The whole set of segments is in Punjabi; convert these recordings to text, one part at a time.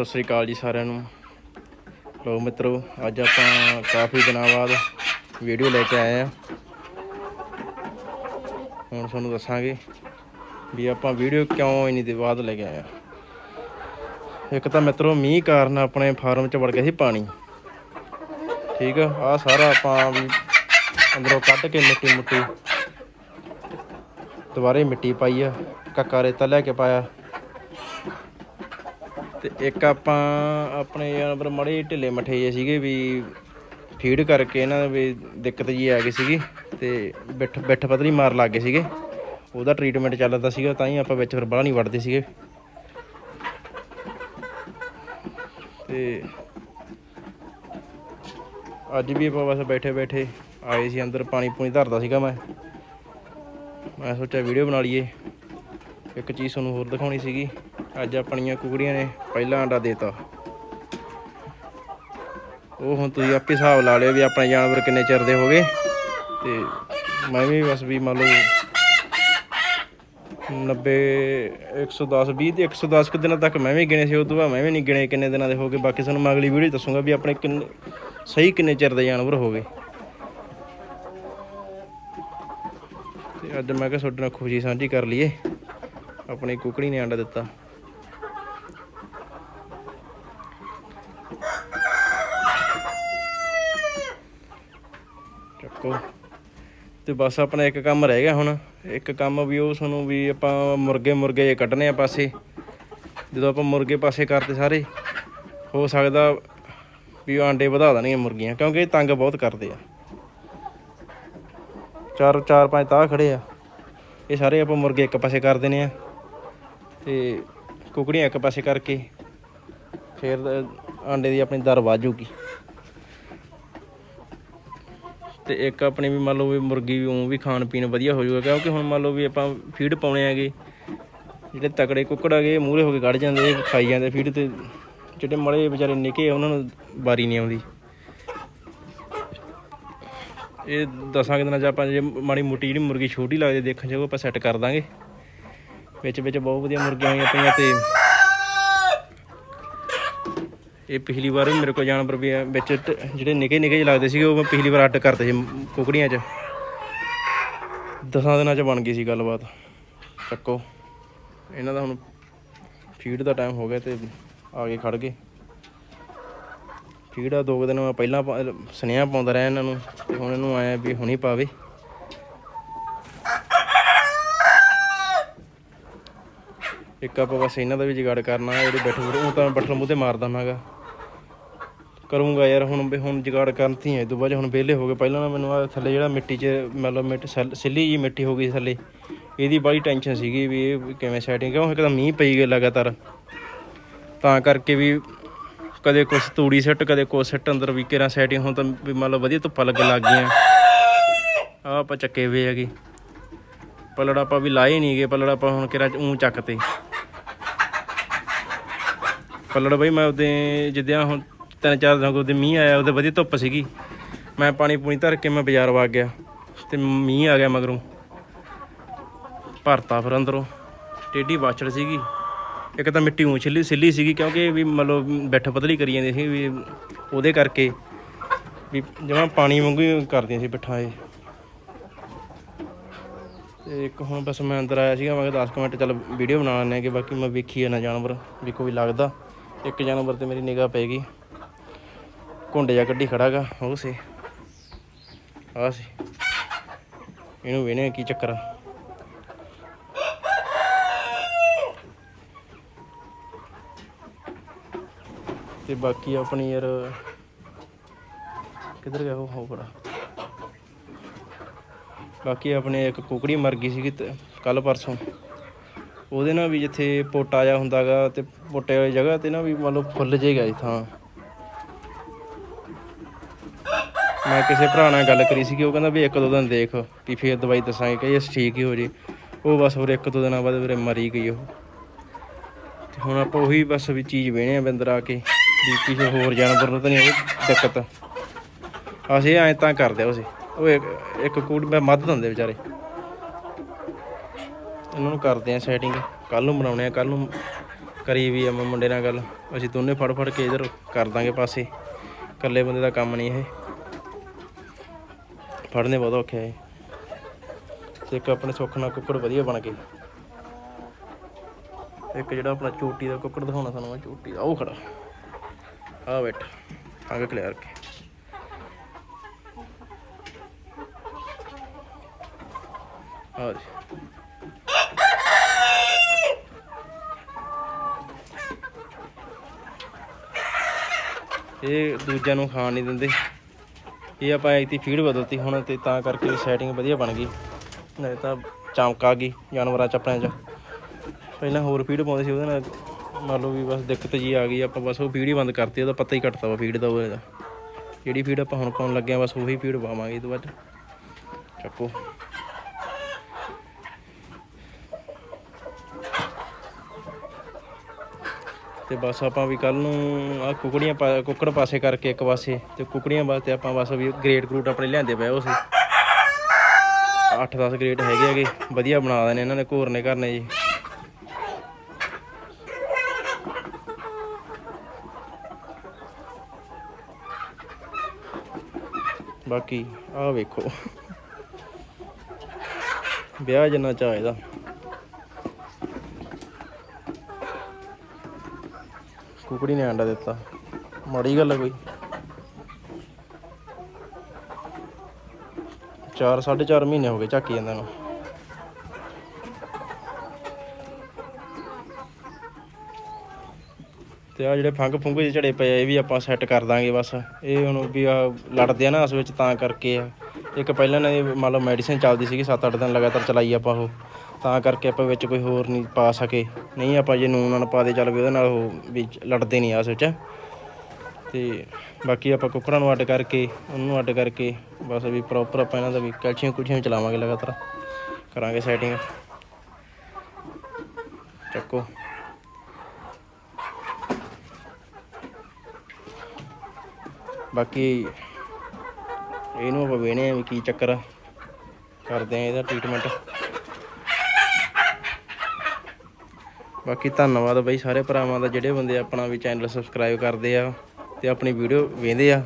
ਸਤਿ ਸ੍ਰੀ ਅਕਾਲ ਜੀ ਸਾਰਿਆਂ ਨੂੰ। ਲੋ ਮਿੱਤਰੋ, ਅੱਜ ਆਪਾਂ ਕਾਫੀ ਦਿਨਾਂ ਬਾਅਦ ਵੀਡੀਓ ਲੈ ਕੇ ਆਏ ਆ। ਹੁਣ ਤੁਹਾਨੂੰ ਦੱਸਾਂਗੇ ਵੀ ਆਪਾਂ ਵੀਡੀਓ ਕਿਉਂ ਇੰਨੀ ਦੇ ਬਾਅਦ ਲੈ ਕੇ ਆਏ ਆ। ਇੱਕ ਤਾਂ ਮਿੱਤਰੋ, ਮੀਂਹ ਕਾਰਨ ਆਪਣੇ ਫਾਰਮ 'ਚ ਵੜ ਗਿਆ ਸੀ ਪਾਣੀ। ਠੀਕ ਆ ਆ ਸਾਰਾ ਆਪਾਂ ਵੀ ਅੰਦਰੋਂ ਕੱਢ ਕੇ ਮਿੱਟੀ ਮੁੱਟੀ ਦੁਬਾਰੇ ਮਿੱਟੀ ਪਾਈ ਆ। ਕੱਕਾ ਰੇਤਾ ਲੈ ਕੇ ਪਾਇਆ। ਤੇ ਇੱਕ ਆਪਾਂ ਆਪਣੇ ਜਾਨਵਰ ਮੜੇ ਢਿੱਲੇ ਮੱਠੇ ਜਿਹੇ ਸੀਗੇ ਵੀ ਫੀਡ ਕਰਕੇ ਇਹਨਾਂ ਦੇ ਵੀ ਦਿੱਕਤ ਜੀ ਆ ਗਈ ਸੀਗੀ ਤੇ ਬਿੱਠ ਬਿੱਠ ਪਤਲੀ ਮਾਰ ਲੱਗ ਗਏ ਸੀਗੇ। ਉਹਦਾ ਟ੍ਰੀਟਮੈਂਟ ਚੱਲਦਾ ਸੀਗਾ, ਤਾਂ ਹੀ ਆਪਾਂ ਵਿੱਚ ਫਿਰ ਬਾਹਲਾ ਨਹੀਂ ਵੜਦੇ ਸੀਗੇ। ਤੇ ਅੱਜ ਵੀ ਆਪਾਂ ਬਸ ਬੈਠੇ ਬੈਠੇ ਆਏ ਸੀ ਅੰਦਰ, ਪਾਣੀ ਪੂਣੀ ਧਰਦਾ ਸੀਗਾ ਮੈਂ। ਮੈਂ ਸੋਚਿਆ ਵੀਡੀਓ ਬਣਾ ਲਈਏ। ਇੱਕ ਚੀਜ਼ ਤੁਹਾਨੂੰ ਹੋਰ ਦਿਖਾਉਣੀ ਸੀਗੀ। ਅੱਜ ਆਪਣੀਆਂ ਕੁਕੜੀਆਂ ਨੇ ਪਹਿਲਾ ਆਂਡਾ ਦੇਤਾ। ਉਹ ਹੁਣ ਤੁਸੀਂ ਆਪੇ ਹਿਸਾਬ ਲਾ ਲਿਓ ਵੀ ਆਪਣੇ ਜਾਨਵਰ ਕਿੰਨੇ ਚਿਰ ਦੇ ਹੋ ਗਏ। ਤੇ ਮੈਂ ਵੀ ਬਸ ਵੀ ਮੰਨ ਲਓ 90 110 20 ਤੇ 110 ਕੁ ਦਿਨਾਂ ਤੱਕ ਮੈਂ ਵੀ ਗਿਣੇ ਸੀ ਉਸ ਤੋਂ ਬਾਅਦ ਮੈਂ ਵੀ ਨਹੀਂ ਗਿਣੇ ਕਿੰਨੇ ਦਿਨਾਂ ਦੇ ਹੋ ਗਏ। ਬਾਕੀ ਤੁਹਾਨੂੰ ਮੈਂ ਅਗਲੀ ਵੀਡੀਓ 'ਚ ਦੱਸੂਗਾ ਵੀ ਆਪਣੇ ਕਿੰਨੇ, ਸਹੀ ਕਿੰਨੇ ਚਿਰ ਦੇ ਜਾਨਵਰ ਹੋ ਗਏ। ਤੇ ਅੱਜ ਮੈਂ ਕਿਹਾ ਤੁਹਾਡੇ ਨਾਲ ਖੁਸ਼ੀ ਸਾਂਝੀ ਕਰ ਲਈਏ। ਆਪਣੀ ਕੁਕੜੀ ਨੇ ਆਂਡਾ ਦਿੱਤਾ ਚੱਕੋ ਤੇ ਬਸ ਆਪਣਾ ਇੱਕ ਕੰਮ ਰਹਿ ਗਿਆ ਹੁਣ। ਇੱਕ ਕੰਮ ਵੀ ਉਹ ਤੁਹਾਨੂੰ ਵੀ ਆਪਾਂ ਮੁਰਗੇ ਮੁਰਗੇ ਜੇ ਕੱਢਨੇ ਆ ਪਾਸੇ। ਜਦੋਂ ਆਪਾਂ ਮੁਰਗੇ ਪਾਸੇ ਕਰਤੇ ਸਾਰੇ, ਹੋ ਸਕਦਾ ਵੀ ਉਹ ਆਂਡੇ ਵਧਾ ਦੇਣਗੀਆਂ ਮੁਰਗੀਆਂ, ਕਿਉਂਕਿ ਇਹ ਤੰਗ ਬਹੁਤ ਕਰਦੇ ਆ। ਚਾਰ ਚਾਰ ਪੰਜ ਤਾਂ ਖੜੇ ਆ। ਇਹ ਸਾਰੇ ਆਪਾਂ ਮੁਰਗੇ ਇੱਕ ਪਾਸੇ ਕਰ ਦੇਣੇ ਆ। ਤੇ ਕੁਕੜੀਆਂ ਇੱਕ ਪਾਸੇ ਕਰਕੇ ਫਿਰ ਆਂਡੇ ਦੀ ਆਪਣੀ ਦਰ ਵਾਜੂਗੀ ਤੇ ਇੱਕ ਆਪਣੀ ਵੀ ਮੰਨ ਲਓ ਵੀ ਮੁਰਗੀ ਵੀ ਉਹ ਵੀ ਖਾਣ ਪੀਣ ਵਧੀਆ ਹੋ ਜਾਊਗਾ, ਕਿਉਂਕਿ ਹੁਣ ਮੰਨ ਲਓ ਵੀ ਆਪਾਂ ਫੀਡ ਪਾਉਣੇ ਆਗੇ ਜਿਹੜੇ ਤਕੜੇ ਕੁੱਕੜ ਆਗੇ ਮੂਹਰੇ ਹੋ ਕੇ ਕੱਢ ਜਾਂਦੇ ਖਾਈ ਜਾਂਦੇ ਫੀਡ ਤੇ, ਜਿਹੜੇ ਮੜੇ ਵਿਚਾਰੇ ਨਿੱਕੇ ਉਹਨਾਂ ਨੂੰ ਵਾਰੀ ਨਹੀਂ ਆਉਂਦੀ। ਇਹ ਦਸਾਂ ਕਿ ਦਿਨਾਂ ਚ ਆਪਾਂ ਜੇ ਮਾੜੀ ਮੋਟੀ ਜਿਹੜੀ ਮੁਰਗੀ ਛੋਟੀ ਲੱਗਦੀ, ਦੇਖਣ ਚ ਉਹ ਆਪਾਂ ਸੈੱਟ ਕਰ ਦਾਂਗੇ। ਵਿੱਚ ਵਿੱਚ ਬਹੁਤ ਵਧੀਆ ਮੁਰਗੀਆਂ ਹੋਈਆਂ ਪਈਆਂ ਤੇ ਇਹ ਪਿਛਲੀ ਵਾਰ ਵੀ ਮੇਰੇ ਕੋਲ ਜਾਨਵਰ ਵੀ ਆ, ਵਿੱਚ ਜਿਹੜੇ ਨਿੱਕੇ ਨਿੱਕੇ ਜਿਹੇ ਲੱਗਦੇ ਸੀਗੇ, ਉਹ ਮੈਂ ਪਿਛਲੀ ਵਾਰ ਅੱਡ ਕਰਤੇ ਸੀ ਮ- ਕੁਕੜੀਆਂ 'ਚ। ਦਸਾਂ ਦਿਨਾਂ 'ਚ ਬਣ ਗਈ ਸੀ ਗੱਲਬਾਤ। ਚੱਕੋ। ਇਹਨਾਂ ਦਾ ਹੁਣ ਫੀਡ ਦਾ ਟਾਈਮ ਹੋ ਗਿਆ ਤੇ ਆ ਕੇ ਖੜ ਗਏ। ਫੀਡ ਆ ਦੋ ਕੁ ਦਿਨ ਮੈਂ ਪਹਿਲਾਂ ਸੁਨੇਹਾ ਪਾਉਂਦਾ ਰਿਹਾ ਇਹਨਾਂ ਨੂੰ, ਤੇ ਹੁਣ ਇਹਨੂੰ ਆਇਆ ਵੀ ਹੁਣੀ ਪਾਵੇ। ਇੱਕ ਆਪਾਂ ਬਸ ਇਹਨਾਂ ਦਾ ਵੀ ਜੁਗਾੜ ਕਰਨਾ, ਜਿਹੜੇ ਬੈਠੂ ਬੈਠੇ ਉਹ ਤਾਂ ਬੱਠਲ ਮੂੰਹ ਤੇ ਮਾਰਦਾ ਮੈਂਗਾ ਕਰੂੰਗਾ ਯਾਰ, ਹੁਣ ਵੀ ਹੁਣ ਜਗਾੜ ਕਰਤੀ ਹੈ ਇਹ ਤੋਂ ਬਾਅਦ ਹੁਣ ਵਿਹਲੇ ਹੋ ਗਏ, ਪਹਿਲਾਂ ਨਾ ਮੈਨੂੰ ਆ ਥੱਲੇ ਜਿਹੜਾ ਮਿੱਟੀ 'ਚ ਮਤਲਬ ਮਿੱਟ ਸੈੱਲ- ਸਿੱਲੀ ਜੀ ਮਿੱਟੀ ਹੋ ਗਈ ਥੱਲੇ, ਇਹਦੀ ਬੜੀ ਟੈਨਸ਼ਨ ਸੀਗੀ ਵੀ ਇਹ ਵੀ ਕਿਵੇਂ ਸੈਟਿੰਗ ਕਿਉਂ ਇੱਕ ਮੀਂਹ ਪਈ ਗਿਆ ਲਗਾਤਾਰ। ਤਾਂ ਕਰਕੇ ਵੀ ਕਦੇ ਕੁਛ ਤੂੜੀ ਸੱਟ, ਕਦੇ ਕੁਛ ਸੱਟ, ਅੰਦਰ ਵੀ ਕਿਰਾਂ ਸੈਟਿੰਗ ਹੁਣ ਤਾਂ ਵੀ ਮਤਲਬ ਵਧੀਆ ਧੁੱਪਾਂ ਲੱਗਣ ਲੱਗ ਗਈਆਂ। ਆ ਆਪਾਂ ਚੱਕੇ ਵੇ ਹੈਗੇ। ਪਲੜ ਆਪਾਂ ਵੀ ਲਾਏ ਨਹੀਂ ਗਏ ਪਲੜ ਆਪਾਂ ਹੁਣ ਕਿਹੜਾ ਉਂ ਚੱਕਤੇ ਪਲੜ ਬਈ ਮੈਂ ਉਹਦੇ ਜਿੱਦਿਆਂ ਹੁਣ ਤਿੰਨ ਚਾਰ ਦਿਨ ਉਹਦੇ ਮੀਂਹ ਆਇਆ, ਉਹਦੇ ਵਧੀਆ ਧੁੱਪ ਸੀਗੀ। ਮੈਂ ਪਾਣੀ ਪੂਣੀ ਧਰ ਕੇ ਮੈਂ ਬਾਜ਼ਾਰ ਵਗ ਗਿਆ ਤੇ ਮੀਂਹ ਆ ਗਿਆ ਮਗਰੋਂ। ਭਰਤਾ ਫਿਰ ਅੰਦਰੋਂ, ਟੇਢੀ ਬਾਛੜ ਸੀਗੀ। ਇੱਕ ਤਾਂ ਮਿੱਟੀ ਉਂ ਛਿੱਲੀ ਸਿੱਲੀ ਸੀਗੀ ਕਿਉਂਕਿ ਵੀ ਮਤਲਬ ਬੈਠ ਪਤਲੀ ਕਰੀ ਜਾਂਦੀ ਸੀ ਵੀ ਉਹਦੇ ਕਰਕੇ ਵੀ ਜਿਵੇਂ ਪਾਣੀ ਵਾਂਗੂ ਕਰਦੀਆਂ ਸੀ ਬਿੱਠਾਂ ਇਹ। ਤੇ ਇੱਕ ਹੁਣ ਬਸ ਮੈਂ ਅੰਦਰ ਆਇਆ ਸੀਗਾ, ਮੈਂ ਕਿਹਾ 10 ਕੁ ਮਿੰਟ ਚੱਲ ਵੀਡੀਓ ਬਣਾ ਲੈਂਦੇ ਕਿ ਬਾਕੀ ਮੈਂ ਵੇਖੀ ਨਾ ਜਾਨਵਰ, ਵੀ ਕੋਈ ਲੱਗਦਾ। ਇੱਕ ਜਾਨਵਰ ਤੇ ਮੇਰੀ ਨਿਗਾਹ ਪੈ ਗਈ। ਘੁੰਡ ਜਾ ਕੱਢੀ ਖੜਾਗਾ ਉਹ ਸੀ। ਆ ਸੀ। ਇਹਨੂੰ ਵੇਨੇ ਕੀ ਚੱਕਰ ਆ। ਤੇ ਬਾਕੀ ਆਪਣੀ ਯਾਰ, ਕਿੱਧਰ ਗਿਆ ਉਹ ਹੋ ਬਾਕੀ ਆਪਣੇ ਇੱਕ ਕੁਕੜੀ ਮਰ ਗਈ ਸੀਗੀ ਕੱਲ ਪਰਸੋਂ। ਉਹਦੇ ਨਾਲ ਵੀ ਜਿੱਥੇ ਪੋਟਾ ਜਾ ਹੁੰਦਾਗਾ ਤੇ ਪੋਟੇ ਵਾਲੀ ਜਗ੍ਹਾ ਤੇ ਨਾ ਵੀ ਮੰਨ ਲਓ ਫੁੱਲ ਜੇ ਗਿਆ ਸੀ ਥਾਂ। ਮੈਂ ਕਿਸੇ ਭਰਾ ਨਾਲ ਗੱਲ ਕਰੀ ਸੀਗੀ, ਉਹ ਕਹਿੰਦਾ ਵੀ ਇੱਕ ਦੋ ਦਿਨ ਦੇਖ ਵੀ ਫੇਰ ਦਵਾਈ ਦੱਸਾਂਗੇ ਕਿ ਇਹ ਠੀਕ ਹੀ ਹੋ ਜੇ। ਉਹ ਬਸ ਹੋਰ ਇੱਕ ਦੋ ਦਿਨਾਂ ਬਾਅਦ ਵੀਰੇ ਮਰੀ ਗਈ ਉਹ। ਤੇ ਹੁਣ ਆਪਾਂ ਉਹੀ ਬਸ ਵੀ ਚੀਜ਼ ਵੇਣੇ ਆ ਬੰਦਰ ਆ ਕੇ, ਵੀ ਕਿਸੇ ਹੋਰ ਜਾਨਵਰ ਨੂੰ ਤਾਂ ਨਹੀਂ ਉਹ ਦਿੱਕਤ। ਅਸੀਂ ਐਂ ਤਾਂ ਕਰਦੇ ਆ ਉਸੇ ਉਹ ਇੱਕ ਇੱਕ ਕੂੜ ਮੈਂ ਮੱਧ ਦਿੰਦੇ ਵਿਚਾਰੇ। ਇਹਨਾਂ ਨੂੰ ਕਰਦੇ ਆ ਸੈਟਿੰਗ ਕੱਲ ਨੂੰ ਬਣਾਉਣੇ ਆ ਕੱਲ ਨੂੰ ਕਰੀ ਵੀ ਆ ਮੁੰਡੇ ਨਾਲ ਗੱਲ। ਅਸੀਂ ਦੋਨੇ ਫੜ ਫੜ ਕੇ ਇਧਰ ਕਰ ਦਾਂਗੇ ਪਾਸੇ। ਇਕੱਲੇ ਬੰਦੇ ਦਾ ਕੰਮ ਨਹੀਂ ਇਹ। ਫੜਨੇ ਬਹੁਤ ਔਖੇ ਹੈ ਤੇ ਇੱਕ ਆਪਣੇ ਸੁੱਖ ਨਾਲ ਕੁੱਕੜ ਵਧੀਆ ਬਣ ਗਏ। ਇੱਕ ਜਿਹੜਾ ਆਪਣਾ ਚੋਟੀ ਦਾ ਕੁੱਕੜ ਦਿਖਾਉਣਾ ਤੁਹਾਨੂੰ ਮੈਂ, ਚੋਟੀ ਦਾ, ਉਹ ਖੜਾ। ਆ ਬੈਠ ਆਗੇ ਕਲੀਅਰ ਕੇ ਆ ਜੀ। ਇਹ ਦੂਜਿਆਂ ਨੂੰ ਖਾਣ ਨਹੀਂ ਦਿੰਦੇ। ਇਹ ਆਪਾਂ ਐਤੀ ਫੀਡ ਬਦਲਤੀ ਹੁਣ ਤੇ ਤਾਂ ਕਰਕੇ ਸੈਟਿੰਗ ਵਧੀਆ ਬਣ ਗਈ। ਨਹੀਂ ਤਾਂ ਚਮਕ ਆ ਗਈ ਜਾਨਵਰਾਂ ਚ ਆਪਣੇ ਚ। ਪਹਿਲਾਂ ਹੋਰ ਫੀਡ ਪਾਉਂਦੇ ਸੀ ਉਹਦੇ ਨਾਲ। ਮੰਨ ਲਓ ਵੀ ਬਸ ਦਿੱਕਤ ਜੀ ਆ ਗਈ, ਆਪਾਂ ਬਸ ਉਹ ਫੀਡ ਹੀ ਬੰਦ ਕਰਤੀ, ਉਹਦਾ ਪਤਾ ਹੀ ਘਟਤਾ ਵਾ ਫੀਡ ਦਾ ਉਹਦਾ ਜਿਹੜੀ ਫੀਡ ਆਪਾਂ ਹੁਣ ਪਾਉਣ ਲੱਗੇ ਆ, ਬਸ ਉਹੀ ਫੀਡ ਪਾਵਾਂਗੇ ਇਹ ਤੋਂ ਬਾਅਦ। ਚੱਕੋ। ਤੇ ਬਸ ਆਪਾਂ ਵੀ ਕੱਲ ਨੂੰ ਆ ਕੁਕੜੀਆਂ ਪਾ- ਕੁੱਕੜ ਪਾਸੇ ਕਰਕੇ ਇੱਕ ਪਾਸੇ, ਤੇ ਕੁਕੜੀਆਂ ਵਾਸਤੇ ਆਪਾਂ ਬਸ ਵੀ ਗ੍ਰੇਡ ਗਰੂਟ ਆਪਣੇ ਲਿਆਂਦੇ ਪਏ ਉਹ ਸੀ 8-10 ਗ੍ਰੇਡ ਹੈਗੇ ਹੈਗੇ, ਵਧੀਆ ਬਣਾ ਦੇਣੇ ਇਹਨਾਂ ਨੇ ਘੋਰਨੇ ਕਰਨੇ ਜੀ। ਬਾਕੀ ਆਹ ਵੇਖੋ। ਵਿਆਹ ਜਨਾ ਚਾਹੀਦਾ ਕੁਕੜੀ ਨੇ ਅੰਡਾ ਦਿੱਤਾ। ਮਾੜੀ ਗੱਲ ਆ ਕੋਈ। 4 4.5 ਮਹੀਨੇ ਹੋ ਗਏ ਝਾਕੀ ਜਾਂਦਾ ਨੂੰ। ਤੇ ਆ ਜਿਹੜੇ ਫੰਗ ਫੁੰਗ ਜਿਹੇ ਝੜੇ ਪਏ ਇਹ ਵੀ ਆਪਾਂ ਸੈੱਟ ਕਰ ਦਾਂਗੇ ਬਸ। ਇਹ ਹੁਣ ਵੀ ਆ ਲੜਦੇ ਆ ਨਾ ਉਸ ਵਿੱਚ ਤਾਂ ਕਰਕੇ ਆ। ਇੱਕ ਪਹਿਲਾਂ ਨਾ ਮੰਨ ਮੈਡੀਸਿਨ ਚੱਲਦੀ ਸੀਗੀ 7-8 ਦਿਨ ਲਗਾਤਾਰ ਚਲਾਈ ਆਪਾਂ ਉਹ। ਤਾਂ ਕਰਕੇ ਆਪਾਂ ਵਿੱਚ ਕੋਈ ਹੋਰ ਨਹੀਂ ਪਾ ਸਕੇ। ਨਹੀਂ ਆਪਾਂ ਜੇ ਨੂਨ ਨਾਲ ਪਾ ਦੇ ਚੱਲ ਵੀ ਉਹਦੇ ਨਾਲ ਉਹ ਵੀ ਲੜਦੇ ਨਹੀਂ ਆਸ ਵਿੱਚ ਤੇ ਬਾਕੀ ਆਪਾਂ ਕੁੱਕੜਾਂ ਨੂੰ ਅੱਡ ਕਰਕੇ, ਉਹਨੂੰ ਅੱਡ ਕਰਕੇ ਬਸ ਵੀ ਪ੍ਰੋਪਰ ਆਪਾਂ ਇਹਨਾਂ ਦਾ ਵੀ ਕੈਲਸ਼ੀਅਮ ਕੁਲਸ਼ੀਅਮ ਚਲਾਵਾਂਗੇ ਲਗਾਤਾਰ। ਕਰਾਂਗੇ ਸੈਟਿੰਗ ਚੱਕੋ। ਬਾਕੀ ਇਹਨੂੰ ਆਪਾਂ ਵੇਣੇ ਆ ਵੀ ਕੀ ਚੱਕਰ ਕਰਦੇ ਆ ਇਹਦਾ ਟ੍ਰੀਟਮੈਂਟ ਬਾਕੀ ਧੰਨਵਾਦ ਬਾਈ ਸਾਰੇ ਭਰਾਵਾਂ ਦਾ, ਜਿਹੜੇ ਬੰਦੇ ਆਪਣਾ ਵੀ ਚੈਨਲ ਸਬਸਕ੍ਰਾਈਬ ਕਰਦੇ ਆ ਤੇ ਆਪਣੀ ਵੀਡੀਓ ਵੇਖਦੇ ਆ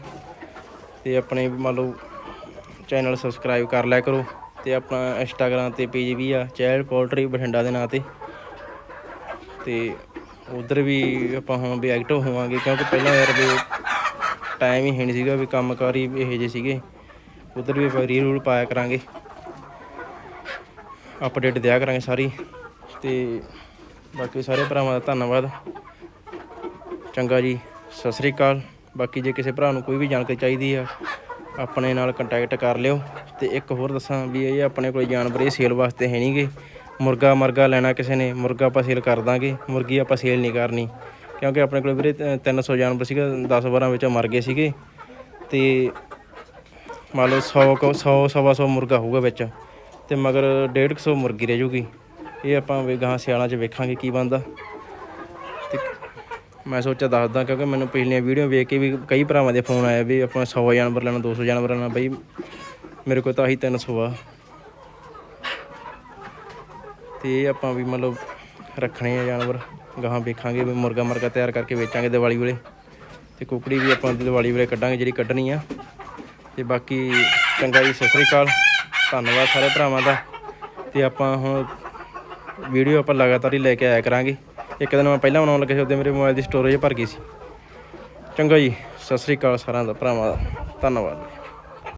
ਤੇ ਆਪਣੇ ਮੰਨ ਲਓ ਚੈਨਲ ਸਬਸਕ੍ਰਾਈਬ ਕਰ ਲਿਆ ਕਰੋ ਤੇ ਆਪਣਾ ਇੰਸਟਾਗ੍ਰam ਤੇ ਪੇਜ ਵੀ ਆ ਚੈਲ ਪੋਲਟਰੀ ਬਠਿੰਡਾ ਦੇ ਨਾਂ ਤੇ। ਤੇ ਉਧਰ ਵੀ ਆਪਾਂ ਹੁਣ ਵੀ ਐਕਟਿਵ ਹੋਵਾਂਗੇ ਕਿਉਂਕਿ ਪਹਿਲਾਂ ਯਾਰ ਵੀ ਟਾਈਮ ਹੀ ਹੈ ਨਹੀਂ ਸੀਗਾ ਵੀ ਕੰਮਕਾਰ ਹੀ ਇਹੋ ਜਿਹੇ ਸੀਗੇ। ਉਧਰ ਵੀ ਆਪਾਂ ਰੀਲ ਰੂਲ ਪਾਇਆ ਕਰਾਂਗੇ। ਅਪਡੇਟ ਦਿਆ ਕਰਾਂਗੇ ਸਾਰੀ ਤੇ ਬਾਕੀ ਸਾਰੇ ਭਰਾਵਾਂ ਦਾ ਧੰਨਵਾਦ। ਚੰਗਾ ਜੀ, ਸਤਿ ਸ੍ਰੀ ਅਕਾਲ। ਬਾਕੀ ਜੇ ਕਿਸੇ ਭਰਾ ਨੂੰ ਕੋਈ ਵੀ ਜਾਣਕਾਰੀ ਚਾਹੀਦੀ ਆ, ਆਪਣੇ ਨਾਲ ਕੰਟੈਕਟ ਕਰ ਲਿਓ। ਤੇ ਇੱਕ ਹੋਰ ਦੱਸਾਂ ਵੀ ਇਹ ਆਪਣੇ ਕੋਲ ਜਾਨਵਰ ਇਹ ਸੇਲ ਵਾਸਤੇ ਹੈ ਨਹੀਂਗੇ। ਮੁਰਗਾ ਮਰਗਾ ਲੈਣਾ ਕਿਸੇ ਨੇ, ਮੁਰਗਾ ਆਪਾਂ ਸੇਲ ਕਰ ਦਾਂਗੇ। ਮੁਰਗੀ ਆਪਾਂ ਸੇਲ ਨਹੀਂ ਕਰਨੀ। ਕਿਉਂਕਿ ਆਪਣੇ ਕੋਲ ਵੀਰੇ ਤ- 300 ਜਾਨਵਰ ਸੀਗਾ 10 12 ਵਿੱਚੋਂ ਮਰ ਗਏ ਸੀਗੇ। ਤੇ ਮੰਨ ਲਓ 100 ਕੋ 100 ਸਵਾ ਸੌ ਮੁਰਗਾ ਹੋਊਗਾ ਵਿੱਚ। ਤੇ ਮਗਰ 150 ਮੁਰਗੀ ਰਹਿ ਜੂਗੀ। ਇਹ ਆਪਾਂ ਵੀ ਗਾਂ ਸਿਆਲਾਂ 'ਚ ਵੇਖਾਂਗੇ ਕੀ ਬਣਦਾ। ਤੇ ਮੈਂ ਸੋਚਿਆ ਦੱਸਦਾ ਕਿਉਂਕਿ ਮੈਨੂੰ ਪਿਛਲੀਆਂ ਵੀਡੀਓ ਵੇਖ ਕੇ ਵੀ ਕਈ ਭਰਾਵਾਂ ਦੇ ਫੋਨ ਆਏ ਵੀ ਆਪਾਂ 100 ਜਾਨਵਰ ਲੈਣਾ 200 ਜਾਨਵਰ ਲੈਣਾ, ਬਈ ਮੇਰੇ ਕੋਲ ਤਾਂ ਆਹੀ 300 ਆ। ਤੇ ਇਹ ਆਪਾਂ ਵੀ ਮਤਲਬ ਰੱਖਣੇ ਆ ਜਾਨਵਰ, ਗਾਹਾਂ ਵੇਖਾਂਗੇ ਵੀ ਮੁਰਗਾ ਮਰਗਾ ਤਿਆਰ ਕਰਕੇ ਵੇਚਾਂਗੇ ਦੀਵਾਲੀ ਵੇਲੇ। ਤੇ ਕੁਕੜੀ ਵੀ ਆਪਾਂ ਦੀਵਾਲੀ ਵੇਲੇ ਕੱਢਾਂਗੇ ਜਿਹੜੀ ਕੱਢਣੀ ਆ। ਤੇ ਬਾਕੀ ਚੰਗਾ ਜੀ, ਸਤਿ ਸ੍ਰੀ ਅਕਾਲ। ਧੰਨਵਾਦ ਸਾਰੇ ਭਰਾਵਾਂ ਦਾ। ਤੇ ਆਪਾਂ ਹੁਣ ਵੀਡੀਓ ਆਪਾਂ ਲਗਾਤਾਰ ਹੀ ਲੈ ਕੇ ਆਇਆ ਕਰਾਂਗੇ। ਇੱਕ ਦਿਨ ਮੈਂ ਪਹਿਲਾਂ ਬਣਾਉਣ ਲੱਗਾ ਸੀ, ਉਹਦੇ ਮੇਰੇ ਮੋਬਾਈਲ ਦੀ ਸਟੋਰੇਜ ਭਰ ਗਈ ਸੀ। ਚੰਗਾ ਜੀ, ਸਤਿ ਸ੍ਰੀ ਅਕਾਲ ਸਾਰਿਆਂ ਦਾ, ਭਰਾਵਾਂ ਦਾ, ਧੰਨਵਾਦ।